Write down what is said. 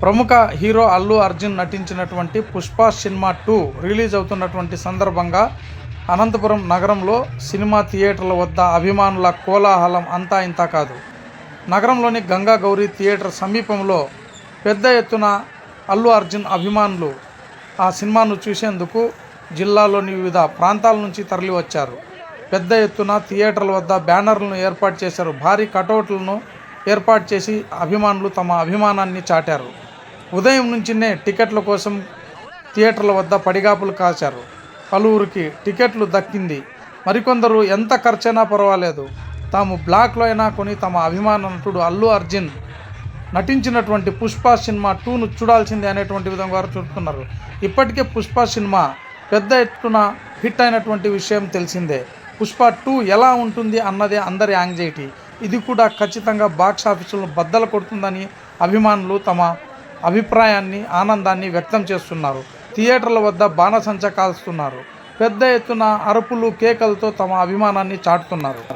ప్రముఖ హీరో అల్లు అర్జున్ నటించినటువంటి Pushpa cinema two release అవుతున్నటువంటి సందర్భంగా అనంతపురం నగరంలో సినిమా థియేటర్ల వద్ద అభిమానుల కోలాహలం అంతా ఇంతా కాదు. నగరంలోని గంగా గౌరీ థియేటర్ సమీపంలో పెద్ద ఎత్తున అల్లు అర్జున్ అభిమానులు ఆ సినిమాను చూసేందుకు జిల్లాలోని వివిధ ప్రాంతాల నుంచి తరలి వచ్చారు పెద్ద ఎత్తున థియేటర్ల వద్ద బ్యానర్లను ఏర్పాటు చేశారు. భారీ కటౌట్లను ఏర్పాటు చేసి అభిమానులు తమ అభిమానాన్ని చాటారు. ఉదయం నుంచినే టికెట్ల కోసం థియేటర్ల వద్ద పడిగాపులు కాచారు పలువురికి టికెట్లు దక్కింది. మరికొందరు ఎంత ఖర్చైనా పర్వాలేదు. తాము బ్లాక్లో అయినా కొని తమ అభిమాన నటుడు అల్లు అర్జున్ నటించినటువంటి పుష్ప సినిమా టూను చూడాల్సిందే అనేటువంటి విధంగా వారు చూస్తున్నారు ఇప్పటికే పుష్ప సినిమా పెద్ద ఎత్తున హిట్ అయినటువంటి విషయం తెలిసిందే. పుష్ప టూ ఎలా ఉంటుంది అన్నదే అందరి యాంగ్జైటీ. ఇది కూడా ఖచ్చితంగా బాక్స్ ఆఫీసులను బద్దలు కొడుతుందని అభిమానులు తమ అభిప్రాయాన్ని ఆనందాన్ని వ్యక్తం చేస్తున్నారు. థియేటర్ల వద్ద బాణసంచ కాల్స్తున్నారు. పెద్ద ఎత్తున అరుపులు కేకలతో తమ అభిమానాన్ని చాటుతున్నారు.